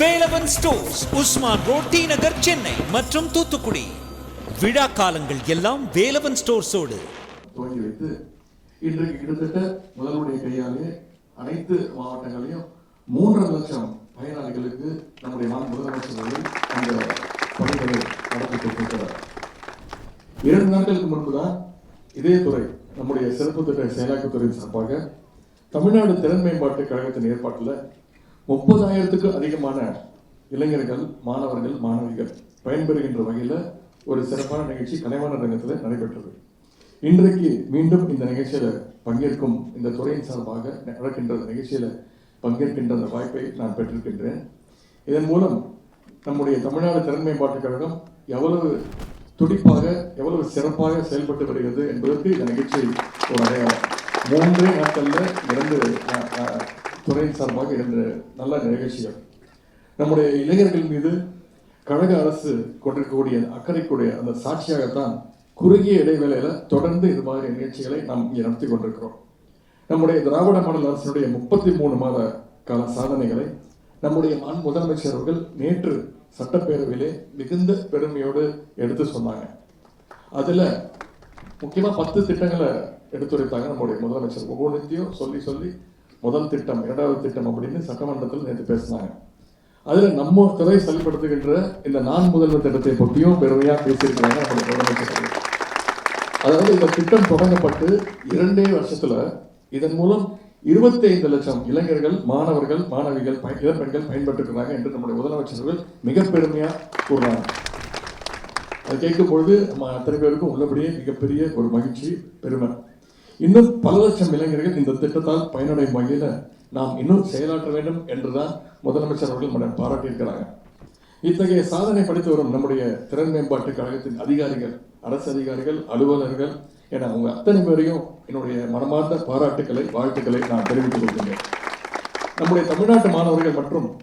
Velavan stores Usman road T Nagar Chennai மற்றும் தூத்துக்குடி. விழா காலங்கள் எல்லாம் வேலவன் ஸ்டோர்ஸோடு. துவங்கி வைத்து இன்றைக்கு கிட்டத்தட்ட முதல்வருடைய கையாலே அனைத்து மாவட்டங்களையும் மூன்றரை லட்சம் பயனாளிகளுக்கு நம்முடைய மாநில முதலமைச்சர் அந்த பணிகளை நடத்தி கொடுத்திருக்கிறார் இரண்டு நாட்களுக்கு முன்புதான் இதே துறை நம்முடைய சிறப்பு திட்ட செயலாக்கத்துறையின் சார்பாக தமிழ்நாடு திறன் மேம்பாட்டு கழகத்தின் ஏற்பாட்டில் முப்பதாயிரத்துக்கும் அதிகமான இளைஞர்கள் மாணவர்கள் மாணவிகள் பயன்பெறுகின்ற வகையில் ஒரு சிறப்பான நிகழ்ச்சி கலைவாணர் ரங்கத்தில் நடைபெற்றது. இன்றைக்கு மீண்டும் இந்த நிகழ்ச்சியில் பங்கேற்கும் இந்த துறையின் சார்பாக நடக்கின்ற நிகழ்ச்சியில் பங்கேற்கின்ற அந்த வாய்ப்பை நான் பெற்றிருக்கின்றேன். இதன் மூலம் நம்முடைய தமிழ்நாடு திறன் மேம்பாட்டுக் கழகம் எவ்வளவு துடிப்பாக எவ்வளவு சிறப்பாக செயல்பட்டு வருகிறது என்பதற்கு இந்த நிகழ்ச்சி ஒரு அடையாளம். மூன்றே நாட்களில் இரண்டு துறையின் சார்பாக இருந்த நல்ல நிகழ்ச்சிகள். நம்முடைய இளைஞர்கள் மீது கழக அரசு கொண்டிருக்கக்கூடிய அக்கறைக்குடைய அந்த சாட்சியாகத்தான் குறுகிய இடைவேளையில் தொடர்ந்து இது மாதிரி நிகழ்ச்சிகளை நாம் இங்கே நடத்தி கொண்டிருக்கிறோம். நம்முடைய திராவிட மாடல் அரசினுடைய முப்பத்தி மூணு மாத கால சாதனைகளை நம்முடைய மான் முதலமைச்சர் அவர்கள் நேற்று சட்டப்பேரவையிலே மிகுந்த பெருமையோடு எடுத்து சொன்னாங்க. அதில் முக்கியமாக பத்து திட்டங்களை எடுத்துரைத்தாங்க நம்முடைய முதலமைச்சர். ஒவ்வொன்றையும் சொல்லி சொல்லி முதல் திட்டம் இரண்டாவது திட்டம் அப்படின்னு சட்டமன்றத்தில் நேற்று பேசினாங்க. அதில் நம்ம துறை செயல்படுத்துகின்ற இந்த நான் முதல்வர் திட்டத்தை பற்றியும் பெருமையாக பேசியிருக்கிறாங்க நம்முடைய முதலமைச்சர் அதாவது இந்த திட்டம் தொடங்கப்பட்டு இரண்டே வருஷத்தில் இதன் மூலம் 25 லட்சம் இளைஞர்கள் மாணவர்கள் மாணவிகள் இளம்பெண்கள் பயன்பெற்றிருக்கிறாங்க என்று நம்முடைய முதலமைச்சர்கள் மிக பெருமையாக கூறுறாங்க. அது கேட்கும் பொழுது நம்ம அத்தனை பேருக்கும் உள்ளபடியே மிகப்பெரிய ஒரு மகிழ்ச்சி பெருமை. இன்னும் பல லட்சம் இளைஞர்கள் இந்த திட்டத்தால் பயனடையும் வகையில் நாம் இன்னும் செயலாற்ற வேண்டும் என்றுதான் முதலமைச்சர் அவர்கள் நம்மளை பாராட்டியிருக்கிறாங்க. இத்தகைய சாதனை படித்து வரும் நம்முடைய திறன் மேம்பாட்டு கழகத்தின் அதிகாரிகள் அரசு அதிகாரிகள் அலுவலர்கள் என அவங்க அத்தனை பேரையும் என்னுடைய மனமார்ந்த பாராட்டுக்களை வாழ்த்துக்களை நான் தெரிவித்துக் கொள்கின்றேன். நம்முடைய தமிழ்நாட்டு மாணவர்கள் மற்றும்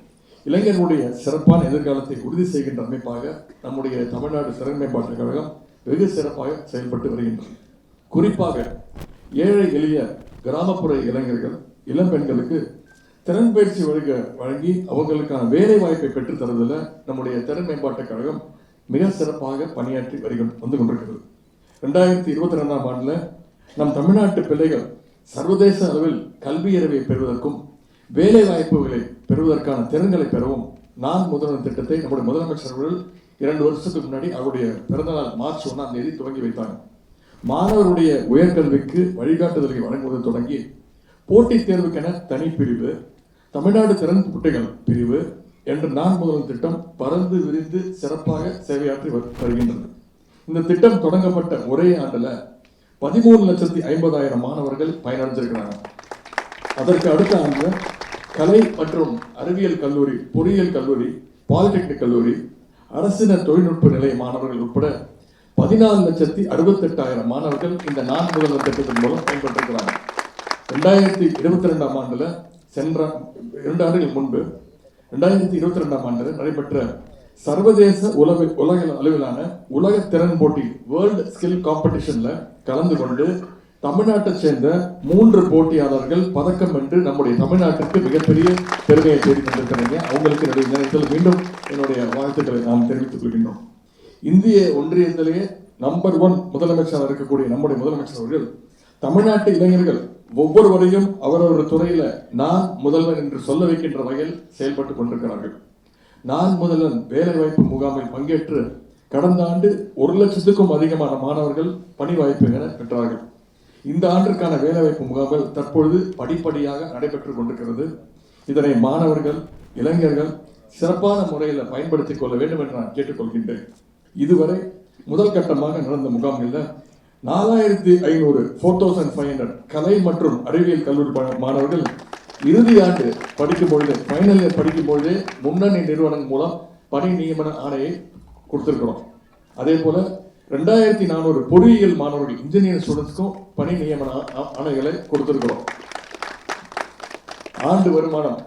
இளைஞர்களுடைய சிறப்பான எதிர்காலத்தை உறுதி செய்கின்ற அமைப்பாக நம்முடைய தமிழ்நாடு திறன் மேம்பாட்டுக் கழகம் வெகு சிறப்பாக செயல்பட்டு வருகின்றது. குறிப்பாக ஏழை எளிய கிராமப்புற இளைஞர்கள் இளம்பெண்களுக்கு திறன் பயிற்சி வழங்க வழங்கி அவங்களுக்கான வேலை வாய்ப்பை பெற்றுத்தரதில் நம்முடைய திறன் மேம்பாட்டுக் கழகம் மிக சிறப்பாக பணியாற்றி வருகின்ற வந்து கொண்டிருக்கிறது. ரெண்டாயிரத்தி இருபத்தி ரெண்டாம் ஆண்டில் நம் தமிழ்நாட்டு பிள்ளைகள் சர்வதேச அளவில் கல்வி அறிவை பெறுவதற்கும் வேலை வாய்ப்புகளை பெறுவதற்கான திறன்களை பெறவும் நான் முதல்வர் திட்டத்தை நம்முடைய முதலமைச்சர் அவர்கள் இரண்டு வருஷத்துக்கு முன்னாடி அவருடைய பிறந்தநாள் மார்ச் ஒன்றாம் தேதி துவங்கி வைத்தாங்க. மாணவருடைய உயர்கல்விக்கு வழிகாட்டுதலை வழங்குவது தொடங்கி போட்டித் தேர்வுக்கென தனி பிரிவு தமிழ்நாடு திறன் குட்டைகள் பிரிவு என்ற நான் முதல் திட்டம் பறந்து விரிந்து சிறப்பாக சேவையாற்றி வரு- வருகின்றது. இந்த திட்டம் தொடங்கப்பட்ட ஒரே ஆண்டில் பதிமூணு லட்சத்தி ஐம்பதாயிரம் மாணவர்கள் பயனடைஞ்சிருக்கிறாங்க. அதற்கு அடுத்த ஆண்டு கலை மற்றும் அறிவியல் கல்லூரி பொறியியல் கல்லூரி பாலிடெக்னிக் கல்லூரி அரசின தொழில்நுட்ப நிலைய மாணவர்கள் உட்பட பதினாலு லட்சத்தி அறுபத்தெட்டாயிரம் மாணவர்கள் இந்த நான் முதல்வர் திட்டத்தின் மூலம் பயன்பட்டிருக்கிறாங்க ரெண்டாயிரத்தி இருபத்தி ரெண்டாம் ஆண்டில் சென்ற இரண்டு ஆண்டுகள் முன்பு ரெண்டாயிரத்தி இருபத்தி ரெண்டாம் ஆண்டு நடைபெற்ற சர்வதேச உலக உலக அளவிலான உலக திறன் போட்டி வேர்ல்டு ஸ்கில் காம்படிஷனில் கலந்து கொண்டு தமிழ்நாட்டை சேர்ந்த மூன்று போட்டியாளர்கள் பதக்கம் வென்று நம்முடைய தமிழ்நாட்டிற்கு மிகப்பெரிய பெருமையை தேடி கொண்டிருக்கிறீங்க. அவங்களுக்கு என்னுடைய நேரத்தில் மீண்டும் என்னுடைய வாழ்த்துக்களை நாம் தெரிவித்துக் கொள்கின்றோம். இந்திய ஒன்றியத்திலேயே நம்பர் ஒன் முதலமைச்சர் இருக்கக்கூடிய நம்முடைய முதலமைச்சர் அவர்கள் தமிழ்நாட்டு இளைஞர்கள் ஒவ்வொருவரையும் அவரவர் துறையில நான் முதல்வன் என்று சொல்ல வைக்கின்ற வகையில் செயல்பட்டுக் கொண்டிருக்கிறார்கள். நான் முதல்வன் வேலைவாய்ப்பு முகாமில் பங்கேற்று கடந்த ஆண்டு ஒரு லட்சத்துக்கும் அதிகமான மாணவர்கள் பணி வாய்ப்புகளை பெற்றார்கள். இந்த ஆண்டிற்கான வேலைவாய்ப்பு முகாம்கள் தற்பொழுது படிப்படியாக நடைபெற்றுக் கொண்டிருக்கிறது. இதனை மாணவர்கள் இளைஞர்கள் சிறப்பான முறையில் பயன்படுத்திக் கொள்ள வேண்டும் என்று நான் கேட்டுக்கொள்கின்றேன். இதுவரை முதல் கட்டமாக நடந்த முகாம்களில் நாலாயிரத்தி ஐநூறு ஃபோர் தௌசண்ட் ஃபைவ் ஹண்ட்ரட் கலை மற்றும் அறிவியல் கல்லூரி மாணவர்கள் இறுதி ஆண்டு படிக்கும் பொழுது ஃபைனல் இயர் படிக்கும் பொழுது முன்னணி நிறுவனம் மூலம் பணி நியமன ஆணையை கொடுத்துருக்கிறோம். அதே போல ரெண்டாயிரத்தி நானூறு பொறியியல் மாணவர்கள் இன்ஜினியர் ஸ்டூடெண்ட்ஸ்க்கும் பணி நியமன ஆணைகளை கொடுத்துருக்கிறோம். ஆண்டு வருமானம்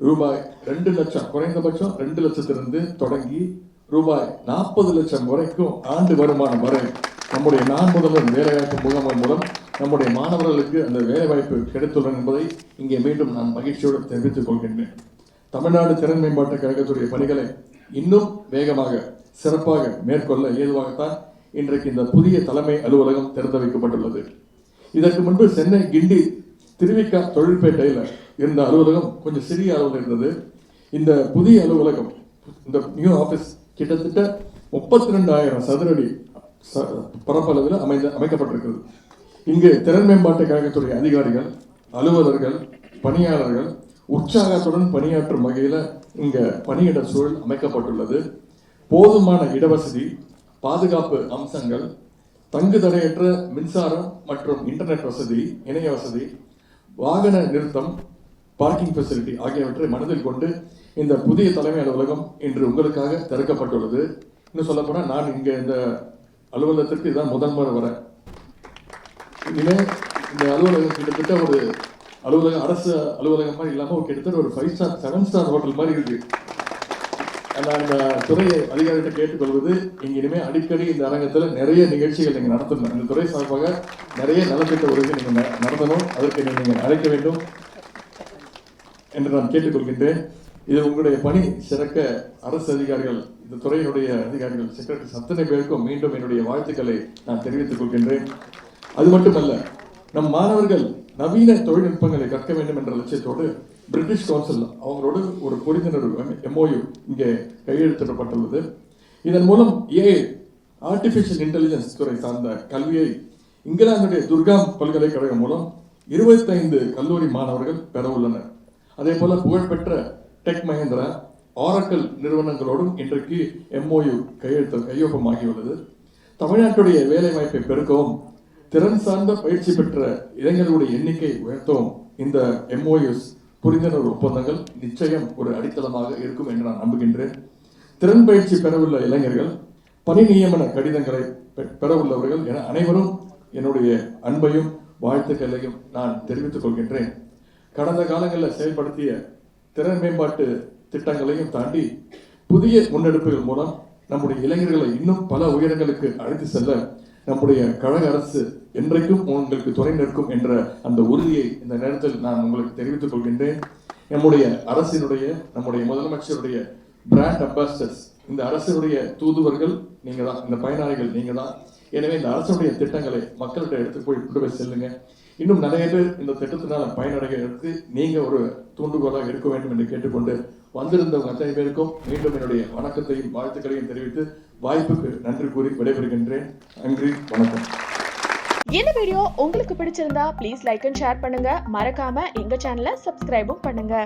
ரூபாய் ரெண்டு லட்சம் குறைந்தபட்சம் ரெண்டு லட்சத்திலிருந்து தொடங்கி ரூபாய் நாற்பது லட்சம் வரைக்கும் ஆண்டு வருமானம் வரை நம்முடைய நான் முதல்வர் வேலைவாய்ப்பு முகாமின் மூலம் நம்முடைய மாணவர்களுக்கு அந்த வேலைவாய்ப்பு கிடைத்துள்ளது என்பதை இங்கே மீண்டும் நான் மகிழ்ச்சியோடு தெரிவித்துக் கொள்கின்றேன். தமிழ்நாடு திறன் மேம்பாட்டு கழகத்துடைய பணிகளை இன்னும் வேகமாக சிறப்பாக மேற்கொள்ள ஏதுவாகத்தான் இன்றைக்கு இந்த புதிய தலைமை அலுவலகம் திறந்து வைக்கப்பட்டுள்ளது இதற்கு முன்பு சென்னை கிண்டி திருவிக்கா தொழில்பேட்டையில் இருந்த அலுவலகம் கொஞ்சம் சிறிய அளவில் இருந்தது. இந்த புதிய அலுவலகம் இந்த நியூ ஆஃபீஸ் கிட்டத்தட்ட முப்பத்தி ரெண்டாயிரம் சதுரடி ச- பரப்பளவில் அமைந்த அமைக்கப்பட்டிருக்கிறது. இங்கு திறன் மேம்பாட்டு கழகத்துடைய அதிகாரிகள் அலுவலர்கள் பணியாளர்கள் உற்சாகத்துடன் பணியாற்றும் வகையில் இங்கே பணியிட சூழல் அமைக்கப்பட்டுள்ளது. போதுமான இடவசதி பாதுகாப்பு அம்சங்கள் தங்கு தடையற்ற மின்சாரம் மற்றும் இன்டர்நெட் வசதி இணைய வசதி வாகன நிறுத்தம் பார்க்கிங் ஃபெசிலிட்டி ஆகியவற்றை மனதில் கொண்டு இந்த புதிய தலைமை அலுவலகம் இன்று உங்களுக்காக திறக்கப்பட்டுள்ளது. இன்னும் சொல்லப்போனால் நான் இங்கே இந்த அலுவலகத்திற்கு இதுதான் முதல் முறை வரேன் இனிமே இந்த அலுவலகம் கிட்டத்தட்ட ஒரு அலுவலகம் அரசு அலுவலகம் மாதிரி இல்லாமல் ஒரு கிட்டத்தட்ட ஒரு five star seven star hotel மாதிரி இருக்கு. நான் இந்த துறை அதிகாரிகிட்ட கேட்டுக்கொள்வது இங்கே இனிமேல் அடிக்கடி இந்த அரங்கத்தில் நிறைய நிகழ்ச்சிகள் நீங்கள் நடத்தணும். இந்த துறை சார்பாக நிறைய நலத்திட்ட உதவி நீங்கள் நடத்தணும். அதற்கு நீங்கள் அழைக்க வேண்டும் என்று நான் கேட்டுக்கொள்கின்றேன். இது உங்களுடைய பணி. சிறக்க அரசு அதிகாரிகள் இந்த துறையினுடைய அதிகாரிகள் செக்ரட்டரி அத்தனை பேருக்கும் மீண்டும் என்னுடைய வாழ்த்துக்களை நான் தெரிவித்துக் கொள்கின்றேன். அது மட்டுமல்ல நம் மாணவர்கள் நவீன தொழில்நுட்பங்களை கற்க வேண்டும் என்ற லட்சியத்தோடு பிரிட்டிஷ் கவுன்சில் அவங்களோடு ஒரு புரிந்துணர்வு எம்ஓயு இங்கே கையெழுத்திடப்பட்டுள்ளது. இதன் மூலம் ஏஐ ஆர்டிஃபிஷியல் இன்டெலிஜென்ஸ் துறை சார்ந்த கல்வியை இங்கிலாந்துடைய துர்காம் பல்கலைக்கழகம் மூலம் இருபத்தைந்து கல்லூரி மாணவர்கள் பெற உள்ளனர். அதே போல புகழ்பெற்ற டெக் மஹேந்திரா ஆரக்கல் நிறுவனங்களோடும் இன்றைக்கு எம்ஓயு கையெழுத்து கையொப்பமாகியுள்ளது. தமிழ்நாட்டுடைய வேலை வாய்ப்பை பெருக்கவும் திறன் சார்ந்த பயிற்சி பெற்ற இளைஞர்களுடைய எண்ணிக்கை உயர்த்தவும் இந்த எம்ஓயுஸ் புரிந்துணர்வு ஒப்பந்தங்கள் நிச்சயம் ஒரு அடித்தளமாக இருக்கும் என்று நான் நம்புகின்றேன். திறன் பயிற்சி பெறவுள்ள இளைஞர்கள் பணி நியமன கடிதங்களை பெறவுள்ளவர்கள் என அனைவரும் என்னுடைய அன்பையும் வாழ்த்துக்களையும் நான் தெரிவித்துக் கொள்கின்றேன். கடந்த காலங்களில் செயல்படுத்திய திறன் மேம்பாட்டு திட்டங்களையும் தாண்டி புதிய முன்னெடுப்புகள் மூலம் நம்முடைய இளைஞர்களை இன்னும் பல உயரங்களுக்கு அழைத்து செல்ல நம்முடைய கழக அரசு என்றைக்கும் உங்களுக்கு துணை நிற்கும் என்ற அந்த உறுதியை இந்த நேரத்தில் நான் உங்களுக்கு தெரிவித்துக் கொள்கின்றேன். நம்முடைய அரசினுடைய நம்முடைய முதலமைச்சருடைய பிராண்ட் அம்பாசிடர்ஸ் இந்த அரசினுடைய தூதுவர்கள் நீங்க தான் இந்த பயனாளிகள் நீங்க தான் எனவே இந்த அரசுடைய திட்டங்களை மக்கள்கிட்ட எடுத்து போய் கொண்டு போய் செல்லுங்க. இன்னும் நிறைய பேர் இந்த திட்டத்தினால பயனடைகிறதுக்கு நீங்க ஒரு தூண்டுகோலாக இருக்க வேண்டும் என்று கேட்டுக்கொண்டு வந்திருந்தவங்க அத்தனை பேருக்கும் மீண்டும் என்னுடைய வணக்கத்தையும் வாழ்த்துக்களையும் தெரிவித்து வாய்ப்புக்கு நன்றி கூறி விடைபெறுகின்றேன். நன்றி வணக்கம். இந்த வீடியோ உங்களுக்கு பிடிச்சிருந்தா ப்ளீஸ் லைக் அண்ட் ஷேர் பண்ணுங்க. மறக்காம எங்க சேனலை சப்ஸ்கிரைபும் பண்ணுங்க.